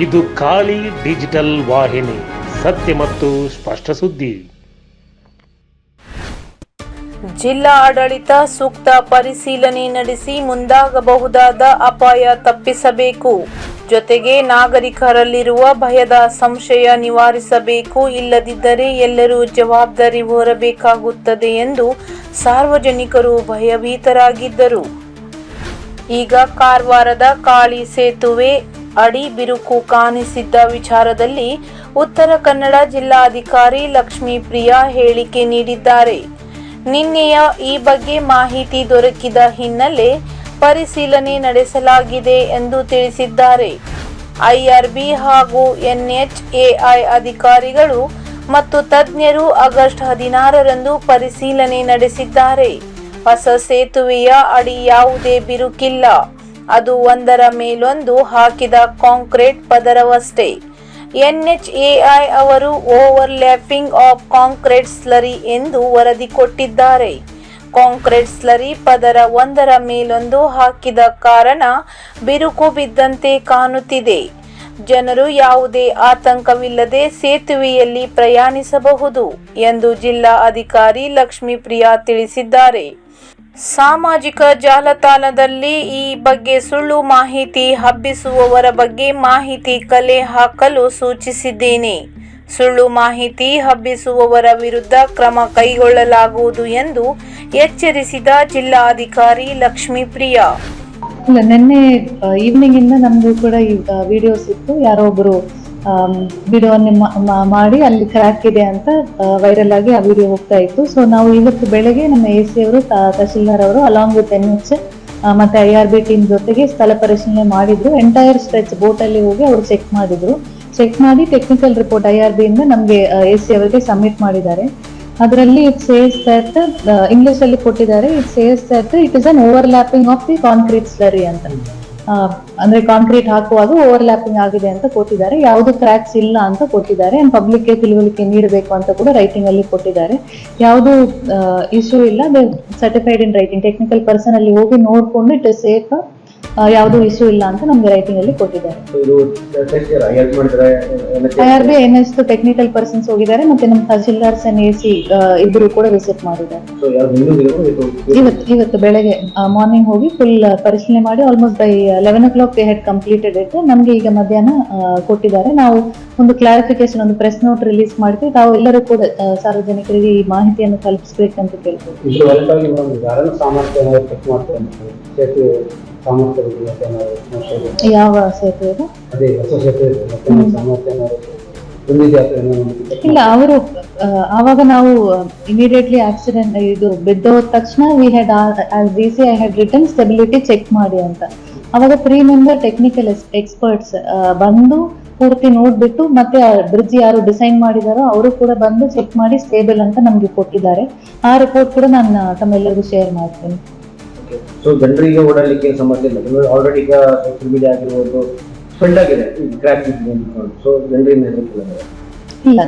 ಇದು ಖಾಲಿ ಡಿಜಿಟಲ್ ವಾಹಿನಿ, ಸತ್ಯ ಮತ್ತು ಸ್ಪಷ್ಟ ಸುದ್ದಿ. ಜಿಲ್ಲಾ ಆಡಳಿತ ಸೂಕ್ತ ಪರಿಶೀಲನೆ ನಡೆಸಿ ಮುಂದಾಗಬಹುದಾದ ಅಪಾಯ ತಪ್ಪಿಸಬೇಕು. ಜೊತೆಗೆ ನಾಗರಿಕರಲ್ಲಿರುವ ಭಯದ ಸಂಶಯ ನಿವಾರಿಸಬೇಕು, ಇಲ್ಲದಿದ್ದರೆ ಎಲ್ಲರೂ ಜವಾಬ್ದಾರಿ ಹೊರಬೇಕಾಗುತ್ತದೆ ಎಂದು ಸಾರ್ವಜನಿಕರು ಭಯಭೀತರಾಗಿದ್ದರು. ಈಗ ಕಾರವಾರದ ಕಾಳಿ ಸೇತುವೆ ಅಡಿ ಬಿರುಕು ಕಾಣಿಸಿದ್ದ ವಿಚಾರದಲ್ಲಿ ಉತ್ತರ ಕನ್ನಡ ಜಿಲ್ಲಾಧಿಕಾರಿ ಲಕ್ಷ್ಮೀ ಪ್ರಿಯಾ ಹೇಳಿಕೆ ನೀಡಿದ್ದಾರೆ. ನಿನ್ನೆಯ ಈ ಬಗ್ಗೆ ಮಾಹಿತಿ ದೊರಕಿದ ಹಿನ್ನೆಲೆ ಪರಿಶೀಲನೆ ನಡೆಸಲಾಗಿದೆ ಎಂದು ತಿಳಿಸಿದ್ದಾರೆ. ಐಆರ್ಬಿ ಹಾಗೂ ಎನ್ಎಚ್ಎಐ ಅಧಿಕಾರಿಗಳು ಮತ್ತು ತಜ್ಞರು ಆಗಸ್ಟ್ ಹದಿನಾರರಂದು ಪರಿಶೀಲನೆ ನಡೆಸಿದ್ದಾರೆ. ಹೊಸ ಸೇತುವೆಯ ಅಡಿ ಯಾವುದೇ ಬಿರುಕಿಲ್ಲ. ಅದು ಒಂದರ ಮೇಲೊಂದು ಹಾಕಿದ ಕಾಂಕ್ರೀಟ್ ಪದರವಷ್ಟೇ. ಎನ್ಎಚ್ಎಐ ಅವರು ಓವರ್ಲ್ಯಾಪಿಂಗ್ ಆಫ್ ಕಾಂಕ್ರೀಟ್ ಸ್ಲರಿ ಎಂದು ವರದಿ ಕೊಟ್ಟಿದ್ದಾರೆ. ಕಾಂಕ್ರೀಟ್ ಸ್ಲರಿ ಪದರ ಒಂದರ ಮೇಲೊಂದು ಹಾಕಿದ ಕಾರಣ ಬಿರುಕು ಬಿದ್ದಂತೆ ಕಾಣುತ್ತಿದೆ. ಜನರು ಯಾವುದೇ ಆತಂಕವಿಲ್ಲದೆ ಸೇತುವೆಯಲ್ಲಿ ಪ್ರಯಾಣಿಸಬಹುದು ಎಂದು ಜಿಲ್ಲಾ ಅಧಿಕಾರಿ ಲಕ್ಷ್ಮೀಪ್ರಿಯಾ ತಿಳಿಸಿದ್ದಾರೆ. ಸಾಮಾಜಿಕ ಜಾಲತಾಣದಲ್ಲಿ ಈ ಬಗ್ಗೆ ಸುಳ್ಳು ಮಾಹಿತಿ ಹಬ್ಬಿಸುವವರ ಬಗ್ಗೆ ಮಾಹಿತಿ ಕಲೆ ಹಾಕಲು ಸೂಚಿಸಿದ್ದೇನೆ. ಸುಳ್ಳು ಮಾಹಿತಿ ಹಬ್ಬಿಸುವವರ ವಿರುದ್ಧ ಕ್ರಮ ಕೈಗೊಳ್ಳಲಾಗುವುದು ಎಂದು ಎಚ್ಚರಿಸಿದ ಜಿಲ್ಲಾಧಿಕಾರಿ ಲಕ್ಷ್ಮೀಪ್ರಿಯಾ. ಇಲ್ಲ, ನಿನ್ನೆ ಈವ್ನಿಂಗ್ ಇಂದ ನಮಗೂ ಕೂಡ ವಿಡಿಯೋಸ್ ಇತ್ತು. ಯಾರೋ ಒಬ್ರು ವಿಡಿಯೋ ಮಾಡಿ ಅಲ್ಲಿ ಕ್ರ್ಯಾಕ್ ಇದೆ ಅಂತ ವೈರಲ್ ಆಗಿ ಆ ವಿಡಿಯೋ ಹೋಗ್ತಾ ಇತ್ತು. ಸೊ ನಾವು ಇವತ್ತು ಬೆಳಗ್ಗೆ ನಮ್ಮ ಎ ಸಿ ಅವರು ತಹಶೀಲ್ದಾರ್ ಅವರು ಅಲಾಂಗ್ ವಿತ್ ಎನ್ ಎಚ್ ಮತ್ತೆ ಐ ಆರ್ ಬಿ ಟೀಮ್ ಜೊತೆಗೆ ಸ್ಥಳ ಪರಿಶೀಲನೆ ಮಾಡಿದ್ರು. ಎಂಟೈರ್ ಸ್ಟ್ರೆಚ್ ಬೋಟಲ್ಲಿ ಹೋಗಿ ಅವರು ಚೆಕ್ ಮಾಡಿದ್ರು. ಚೆಕ್ ಮಾಡಿ ಟೆಕ್ನಿಕಲ್ ರಿಪೋರ್ಟ್ ಐ ಆರ್ ಬಿಯಿಂದ ನಮಗೆ ಎ ಸಿ ಅವರಿಗೆ ಸಬ್ಮಿಟ್ ಮಾಡಿದ್ದಾರೆ. ಅದರಲ್ಲಿ ಇಟ್ ಸೇಸ್ ದಟ್ ಇಂಗ್ಲೀಷಲ್ಲಿ ಕೊಟ್ಟಿದ್ದಾರೆ. It says that it is an overlapping of the concrete slurry ಅಂತ. ಅಂದ್ರೆ ಕಾಂಕ್ರೀಟ್ ಹಾಕುವಾಗ ಓವರ್ಲ್ಯಾಪಿಂಗ್ ಆಗಿದೆ ಅಂತ ಕೊಟ್ಟಿದ್ದಾರೆ. ಯಾವುದು ಕ್ರ್ಯಾಕ್ಸ್ ಇಲ್ಲ ಅಂತ ಕೊಟ್ಟಿದ್ದಾರೆ. ಅಂಡ್ ಪಬ್ಲಿಕ್ಗೆ ತಿಳುವಳಿಕೆ ನೀಡಬೇಕು ಅಂತ ಕೂಡ ರೈಟಿಂಗ್ ಅಲ್ಲಿ ಕೊಟ್ಟಿದ್ದಾರೆ. ಯಾವುದು ಇಶ್ಯೂ ಇಲ್ಲ. Certified in writing technical person ಅಲ್ಲಿ ಹೋಗಿ ನೋಡ್ಕೊಂಡು ಇಟ್ ಇಸ್ ಸೇಫ್ ಯಾವುದು ಇಶ್ಯೂ ಇಲ್ಲ ಅಂತ ನಮ್ಗೆ ರೈಟಿಂಗ್ ಅಲ್ಲಿ ಕೊಟ್ಟಿದ್ದಾರೆ. R B N S technical persons ಹೋಗಿದ್ದಾರೆ ಮತ್ತೆ ನಮ್ಮ ತಹಶೀಲ್ದಾರ್ಸ್ ಎನ್ ಎ ಸಿ ಇಬ್ಬರು ಕೂಡ ವಿಸಿಟ್ ಮಾಡಿದ್ದಾರೆ. ಇವತ್ತು ಇವತ್ತು ಬೆಳಗ್ಗೆ ಮಾರ್ನಿಂಗ್ ಹೋಗಿ ಫುಲ್ ಪರಿಶೀಲನೆ ಮಾಡಿ almost by eleven o'clock they had completed it ನಮಗೆ ಈಗ ಮಧ್ಯಾಹ್ನ ಕೊಟ್ಟಿದ್ದಾರೆ. ನಾವು ಒಂದು ಕ್ಲಾರಿಫಿಕೇಶನ್ ಒಂದು ಪ್ರೆಸ್ ನೋಟ್ ರಿಲೀಸ್ ಮಾಡ್ತೀವಿ. ತಾವು ಎಲ್ಲರೂ ಕೂಡ ಸಾರ್ವಜನಿಕರಿಗೆ ಈ ಮಾಹಿತಿಯನ್ನು ತಲುಪಿಸ್ಬೇಕಂತ ಕೇಳ್ತೀವಿ. ಸಾಮರ್ಥ್ಯ? ಯಾವ ಸೇತುವೆ ಅದೇ ಹೊಸ ಸೇತುವೆ ಸಾಮರ್ಥ್ಯ ಬಂದಿದೆ ಇಲ್ಲ ಅವರು ಆವಾಗ ನಾವು ಇಮಿಡಿಯೇಟ್ಲಿ ಆಕ್ಸಿಡೆಂಟ್ ಇದು ಬಿದ್ದೋದ ತಕ್ಷಣ we had D C I had return stability check ಮಾಡಿ ಅಂತ. ಅವಾಗ ತ್ರೀ ಮೆಂಬರ್ ಟೆಕ್ನಿಕಲ್ ಎಕ್ಸ್ಪರ್ಟ್ಸ್ ಬಂದು ಪೂರ್ತಿ ನೋಡ್ಬಿಟ್ಟು ಮತ್ತೆ ಬ್ರಿಡ್ಜ್ ಯಾರು ಡಿಸೈನ್ ಮಾಡಿದಾರೋ ಅವರು ಕೂಡ ಬಂದು ಚೆಕ್ ಮಾಡಿ ಸ್ಟೇಬಲ್ ಅಂತ ನಮ್ಗೆ ಕೊಟ್ಟಿದ್ದಾರೆ. ಆ ರಿಪೋರ್ಟ್ ಕೂಡ ನಾನು ತಮ್ಮೆಲ್ಲರಿಗೂ ಶೇರ್ ಮಾಡ್ತೀನಿ. ಸೊ ಜನರಿಗೆ ಓಡಾಡಲಿಕ್ಕೆ ಸಮಸ್ಯೆ ಇಲ್ಲ. ಆಲ್ರೆಡಿ ಈಗ ಸೋಷಿಯಲ್ ಮೀಡಿಯಾ ಆಗಿರ್ಬೋದು ಸ್ಪ್ರೆಡ್ ಆಗಿದೆ. ಕ್ರ್ಯಾಕ್ ಸೊ ಜನರಿಂದ ಹೆದರಿಕಿಲ್ಲ ಇಲ್ಲ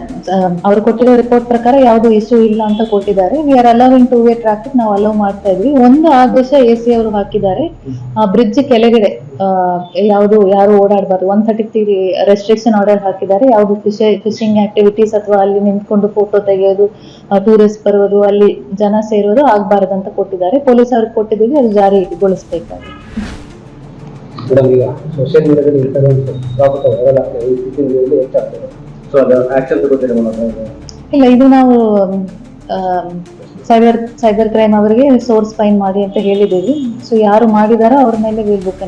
ಅವ್ರು ಕೊಟ್ಟಿರೋ ರಿಪೋರ್ಟ್ ಪ್ರಕಾರ ಯಾವುದು ಇಶ್ಯೂ ಇಲ್ಲ ಅಂತ ಕೊಟ್ಟಿದ್ದಾರೆ. We are allowing two way traffic ನಾವು ಅಲೋ ಮಾಡ್ತಾ ಇದ್ವಿ. ಒಂದು ಆದೇಶ ಎ ಸಿ ಅವರು ಹಾಕಿದ್ದಾರೆ. ಆ ಬ್ರಿಡ್ಜ್ ಕೆಳಗಡೆ ಯಾವುದು ಯಾರು ಓಡಾಡಬಾರ್ದು. One thirty three restriction order ಹಾಕಿದ್ದಾರೆ. ಯಾವುದು ಫಿಶ್ ಫಿಶಿಂಗ್ ಆಕ್ಟಿವಿಟೀಸ್ ಅಥವಾ ಅಲ್ಲಿ ನಿಂತ್ಕೊಂಡು ಫೋಟೋ ತೆಗೆಯೋದು ಟೂರಿಸ್ಟ್ ಬರೋದು ಅಲ್ಲಿ ಜನ ಸೇರೋದು ಆಗಬಾರ್ದು ಅಂತ ಕೊಟ್ಟಿದ್ದಾರೆ. ಪೊಲೀಸ್ ಅವ್ರಿಗೆ ಕೊಟ್ಟಿದ್ದೀವಿ ಅದು ಜಾರಿಗೊಳಿಸ್ಬೇಕಾಗಿದೆ. ಮೇಡಮ್ ಈಗ ಸೋಷಿಯಲ್ ಮೀಡಿಯಾದಲ್ಲಿ ಇಂಟರ್ನೆಟ್ ಪ್ರಾಪರ್ಟಿ ವೈರಲ್ ಆಗ್ತದೆ ಈ ಸ್ಥಿತಿ ಹೆಚ್ಚಾಗ್ತದೆ ಸೊ ಅದು ಆಕ್ಷನ್ ತಗೋತೀರಿ ಇಲ್ಲ, ಇದು ನಾವು ಸೈಬರ್ ಸೈಬರ್ ಕ್ರೈಮ್ ಅವರಿಗೆ ಸೋರ್ಸ್ ಫೈನ್ ಮಾಡಿ ಅಂತ ಹೇಳಿದ್ದೀವಿ. ಸೊ ಯಾರು ಮಾಡಿದಾರೋ ಅವ್ರ ಮೇಲೆ ವಿಲ್ ಬುಕ್